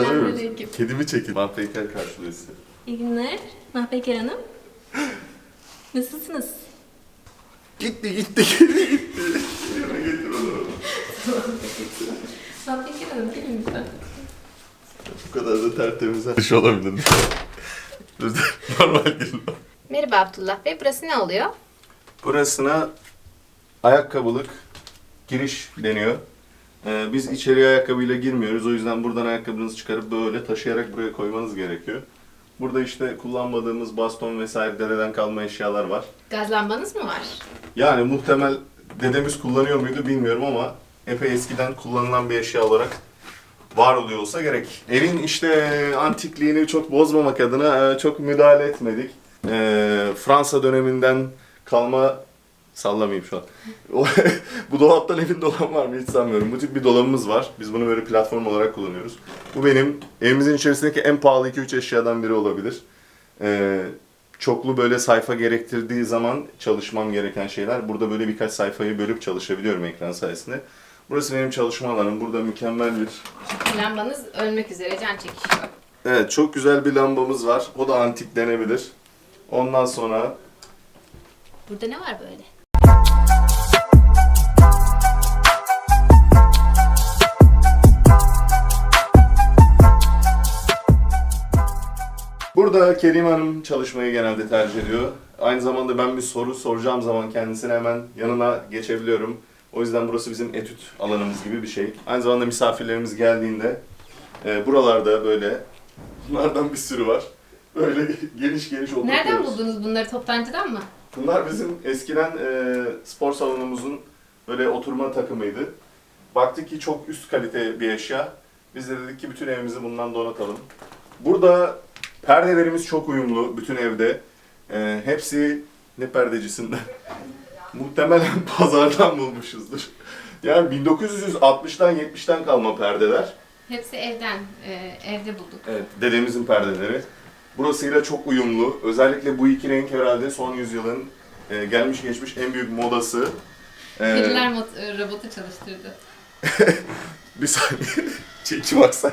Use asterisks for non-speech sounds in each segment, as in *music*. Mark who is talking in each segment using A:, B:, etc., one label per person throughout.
A: Selamünaleyküm.
B: Kedimi çekin. Mahpeyker karşılıyor sizi.
A: İyi günler. Mahpeker Hanım. Nasılsınız?
B: Gitti gitti kedi gitti. Yerine getir onu. *laughs*
A: Mahpeker Hanım gelin lütfen.
B: Bu kadar da tertemiz dış olabilir. Normal gelin.
C: Merhaba Abdullah Bey, burası ne oluyor?
B: Burasına ayakkabılık giriş deniyor. Ee, biz içeriye ayakkabıyla girmiyoruz. O yüzden buradan ayakkabınızı çıkarıp böyle taşıyarak buraya koymanız gerekiyor. Burada işte kullanmadığımız baston vesaire dededen kalma eşyalar var.
C: Gaz lambanız mı var?
B: Yani muhtemel dedemiz kullanıyor muydu bilmiyorum ama epey eskiden kullanılan bir eşya olarak var oluyor olsa gerek. Evin işte antikliğini çok bozmamak adına e, çok müdahale etmedik. E, Fransa döneminden kalma sallamayayım şu an. *laughs* Bu dolaptan evin dolabı var mı hiç sanmıyorum. Bu tip bir dolabımız var. Biz bunu böyle platform olarak kullanıyoruz. Bu benim evimizin içerisindeki en pahalı 2-3 eşyadan biri olabilir. E, çoklu böyle sayfa gerektirdiği zaman çalışmam gereken şeyler. Burada böyle birkaç sayfayı bölüp çalışabiliyorum ekran sayesinde. Burası benim çalışma alanım. Burada mükemmel bir...
C: Lambanız ölmek üzere, can çekişiyor.
B: Evet çok güzel bir lambamız var. O da antik denebilir. Ondan sonra
C: Burada ne var böyle?
B: Burada Kerim Hanım çalışmayı genelde tercih ediyor. Aynı zamanda ben bir soru soracağım zaman kendisine hemen yanına geçebiliyorum. O yüzden burası bizim etüt alanımız gibi bir şey. Aynı zamanda misafirlerimiz geldiğinde e, buralarda böyle bunlardan bir sürü var. Böyle *laughs* geniş geniş oturuyoruz.
C: Nereden buldunuz bunları? Toptancıdan mı?
B: Bunlar bizim eskiden e, spor salonumuzun böyle oturma takımıydı. Baktık ki çok üst kalite bir eşya. Biz de dedik ki bütün evimizi bundan donatalım. Burada perdelerimiz çok uyumlu bütün evde. E, hepsi ne perdecisinden? *laughs* Muhtemelen pazardan bulmuşuzdur. Yani 1960'tan 70'ten kalma perdeler.
C: Hepsi evden, e, evde bulduk.
B: Evet, dedemizin perdeleri. Burasıyla çok uyumlu. Özellikle bu iki renk herhalde son yüzyılın e, gelmiş geçmiş en büyük modası. E,
C: Kediler mot- robotu çalıştırdı. *laughs*
B: bir saniye. Çekçi baksana.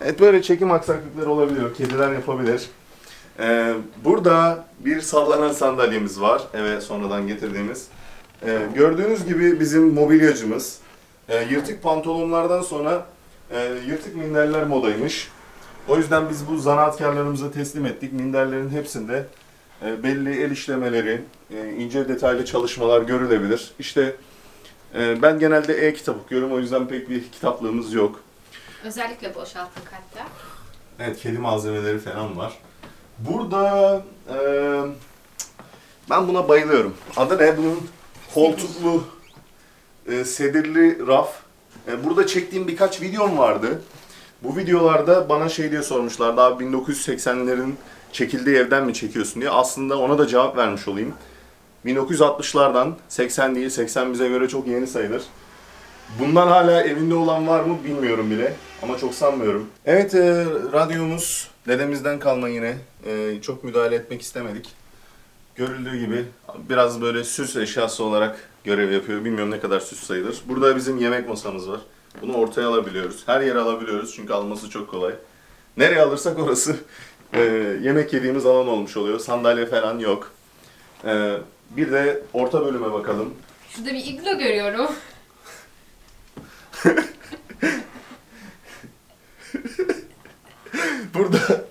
B: Evet böyle çekim aksaklıkları olabiliyor. Kediler yapabilir. Ee, burada bir sallanan sandalyemiz var. Eve sonradan getirdiğimiz. Ee, gördüğünüz gibi bizim mobilyacımız. Ee, yırtık pantolonlardan sonra e, yırtık minderler modaymış. O yüzden biz bu zanaatkarlarımıza teslim ettik. Minderlerin hepsinde e, belli el işlemeleri, e, ince detaylı çalışmalar görülebilir. İşte e, ben genelde e-kitap okuyorum. O yüzden pek bir kitaplığımız yok.
C: Özellikle boşalttık hatta.
B: Evet, kedi malzemeleri falan var. Burada eee, ben buna bayılıyorum. Adı ne bunun? Koltuklu, e, sedirli raf. E, burada çektiğim birkaç videom vardı. Bu videolarda bana şey diye sormuşlar. Daha 1980'lerin çekildiği evden mi çekiyorsun diye. Aslında ona da cevap vermiş olayım. 1960'lardan 80 değil, 80 bize göre çok yeni sayılır. Bundan hala evinde olan var mı bilmiyorum bile. Ama çok sanmıyorum. Evet, e, radyomuz dedemizden kalma yine. E, çok müdahale etmek istemedik. Görüldüğü gibi biraz böyle süs eşyası olarak görev yapıyor. Bilmiyorum ne kadar süs sayılır. Burada bizim yemek masamız var. Bunu ortaya alabiliyoruz. Her yere alabiliyoruz çünkü alması çok kolay. Nereye alırsak orası *laughs* e, yemek yediğimiz alan olmuş oluyor. Sandalye falan yok. E, bir de orta bölüme bakalım.
C: Şurada bir iglo görüyorum. *laughs*
B: Burada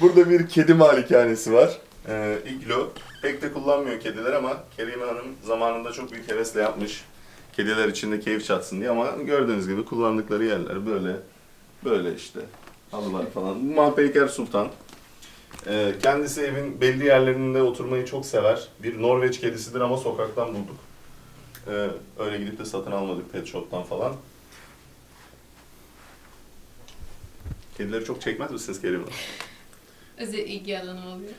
B: burada bir kedi malikanesi var. Ee, iglo. Pek de kullanmıyor kediler ama Kerime Hanım zamanında çok büyük hevesle yapmış. Kediler içinde keyif çatsın diye ama gördüğünüz gibi kullandıkları yerler böyle. Böyle işte. Halılar falan. Mahpeyker Sultan. Ee, kendisi evin belli yerlerinde oturmayı çok sever. Bir Norveç kedisidir ama sokaktan bulduk. Ee, öyle gidip de satın almadık pet shop'tan falan. Kedileri çok çekmez misiniz Kerim Hanım?
C: Özel ilgi alanım oluyor.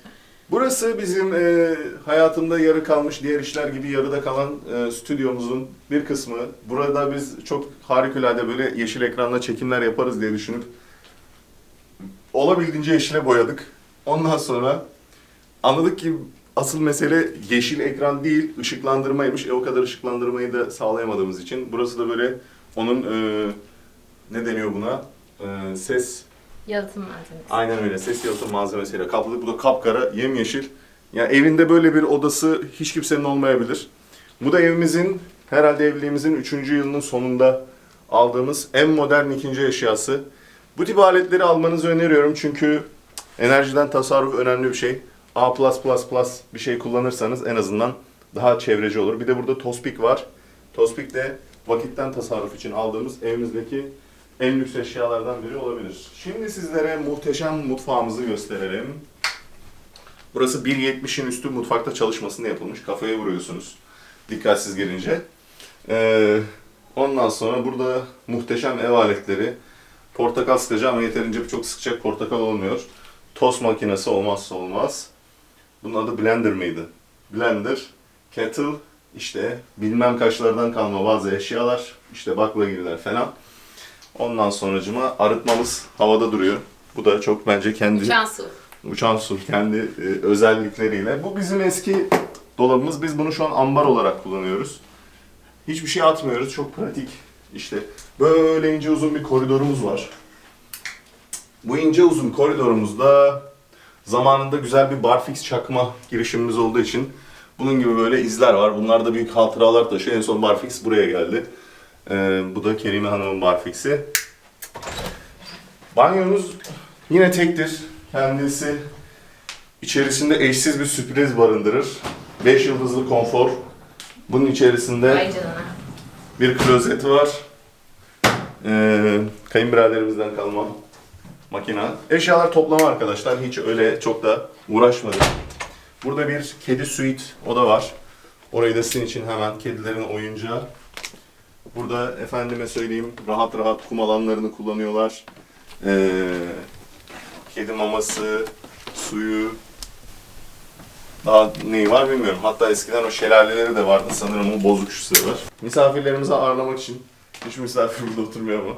B: Burası bizim e, hayatımda yarı kalmış diğer işler gibi yarıda kalan e, stüdyomuzun bir kısmı. Burada biz çok harikulade böyle yeşil ekranla çekimler yaparız diye düşünüp olabildiğince yeşile boyadık. Ondan sonra anladık ki asıl mesele yeşil ekran değil, ışıklandırmaymış. E o kadar ışıklandırmayı da sağlayamadığımız için. Burası da böyle onun e, ne deniyor buna? E, ses
C: Yalıtım malzemesi.
B: Aynen öyle. Ses yalıtım malzemesiyle kaplı. Bu da kapkara, yemyeşil. Yani evinde böyle bir odası hiç kimsenin olmayabilir. Bu da evimizin, herhalde evliliğimizin 3. yılının sonunda aldığımız en modern ikinci eşyası. Bu tip aletleri almanızı öneriyorum çünkü enerjiden tasarruf önemli bir şey. A++ bir şey kullanırsanız en azından daha çevreci olur. Bir de burada Tospik var. Tospik de vakitten tasarruf için aldığımız evimizdeki en lüks eşyalardan biri olabilir. Şimdi sizlere muhteşem mutfağımızı gösterelim. Burası 1.70'in üstü mutfakta çalışmasında yapılmış. Kafaya vuruyorsunuz dikkatsiz girince. Ee, ondan sonra burada muhteşem ev aletleri. Portakal sıkacı ama yeterince çok sıkacak portakal olmuyor. Tost makinesi olmazsa olmaz. Bunun adı blender mıydı? Blender, kettle, işte bilmem kaçlardan kalma bazı eşyalar, işte baklagiller falan. Ondan sonracıma arıtmamız havada duruyor. Bu da çok bence kendi
C: Uçan su.
B: uçan su kendi e, özellikleriyle. Bu bizim eski dolabımız. Biz bunu şu an ambar olarak kullanıyoruz. Hiçbir şey atmıyoruz. Çok pratik. İşte böyle ince uzun bir koridorumuz var. Bu ince uzun koridorumuzda zamanında güzel bir barfix çakma girişimimiz olduğu için bunun gibi böyle izler var. Bunlar da büyük hatıralar taşıyor. En son barfix buraya geldi. Ee, bu da Kerime Hanım'ın barfix'i. Banyomuz yine tektir. Kendisi içerisinde eşsiz bir sürpriz barındırır. 5 yıldızlı konfor. Bunun içerisinde bir klozet var. Ee, kayınbiraderimizden kalma makina. Eşyalar toplama arkadaşlar. Hiç öyle çok da uğraşmadım. Burada bir kedi suite oda var. Orayı da sizin için hemen kedilerin oyuncağı. Burada efendime söyleyeyim rahat rahat kum alanlarını kullanıyorlar. Ee, kedi maması, suyu, daha neyi var bilmiyorum. Hatta eskiden o şelaleleri de vardı sanırım o bozuk şu sıralar. Misafirlerimizi ağırlamak için, hiç misafir burada oturmuyor ama.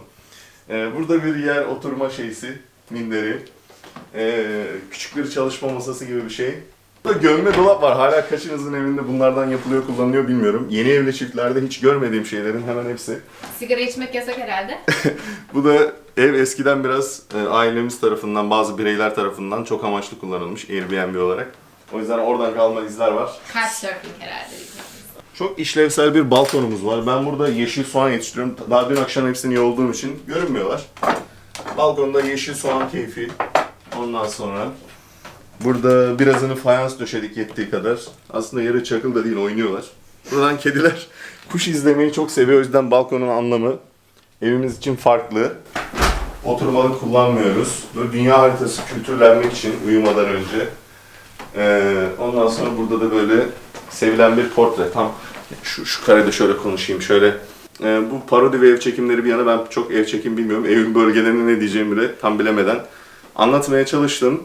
B: Ee, burada bir yer oturma şeysi, minderi. Ee, küçük bir çalışma masası gibi bir şey. Burada gömme dolap var. Hala kaçınızın evinde bunlardan yapılıyor, kullanılıyor bilmiyorum. Yeni evli çiftlerde hiç görmediğim şeylerin hemen hepsi.
C: Sigara içmek yasak herhalde. *laughs*
B: Bu da ev eskiden biraz e, ailemiz tarafından, bazı bireyler tarafından çok amaçlı kullanılmış Airbnb olarak. O yüzden oradan kalma izler var.
C: Couchsurfing herhalde.
B: Çok işlevsel bir balkonumuz var. Ben burada yeşil soğan yetiştiriyorum. Daha dün akşam hepsini yolduğum için görünmüyorlar. Balkonda yeşil soğan keyfi. Ondan sonra burada birazını fayans döşedik yettiği kadar. Aslında yarı çakıl da değil oynuyorlar. Buradan kediler *laughs* kuş izlemeyi çok seviyor. O yüzden balkonun anlamı evimiz için farklı. Oturmalı kullanmıyoruz. Böyle dünya haritası kültürlenmek için uyumadan önce. Ee, ondan sonra burada da böyle sevilen bir portre. Tam şu, şu karede şöyle konuşayım. Şöyle e, bu parodi ve ev çekimleri bir yana ben çok ev çekim bilmiyorum. Evin bölgelerine ne diyeceğimi bile tam bilemeden anlatmaya çalıştım.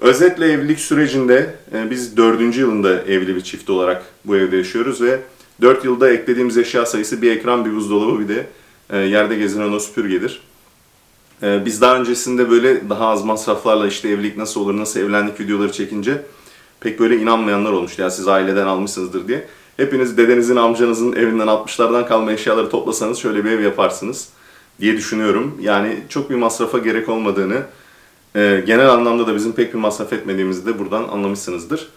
B: Özetle evlilik sürecinde e, biz dördüncü yılında evli bir çift olarak bu evde yaşıyoruz ve 4 yılda eklediğimiz eşya sayısı bir ekran, bir buzdolabı, bir de e, yerde gezinen o süpürgedir. Ee, Biz daha öncesinde böyle daha az masraflarla işte evlilik nasıl olur, nasıl evlendik videoları çekince pek böyle inanmayanlar olmuştu. Ya siz aileden almışsınızdır diye. Hepiniz dedenizin, amcanızın evinden 60'lardan kalma eşyaları toplasanız şöyle bir ev yaparsınız diye düşünüyorum. Yani çok bir masrafa gerek olmadığını, e, genel anlamda da bizim pek bir masraf etmediğimizi de buradan anlamışsınızdır.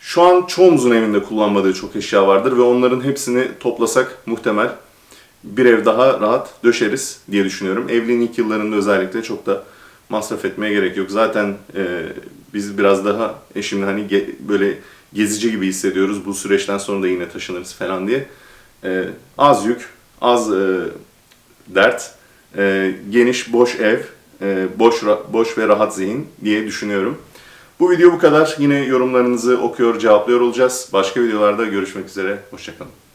B: Şu an çoğumuzun evinde kullanmadığı çok eşya vardır ve onların hepsini toplasak muhtemel bir ev daha rahat döşeriz diye düşünüyorum. Evliliğin ilk yıllarında özellikle çok da masraf etmeye gerek yok. Zaten e, biz biraz daha eşimle hani böyle gezici gibi hissediyoruz. Bu süreçten sonra da yine taşınırız falan diye. E, az yük, az e, dert, e, geniş boş ev, e, boş boş ve rahat zihin diye düşünüyorum. Bu video bu kadar. Yine yorumlarınızı okuyor, cevaplıyor olacağız. Başka videolarda görüşmek üzere. Hoşçakalın.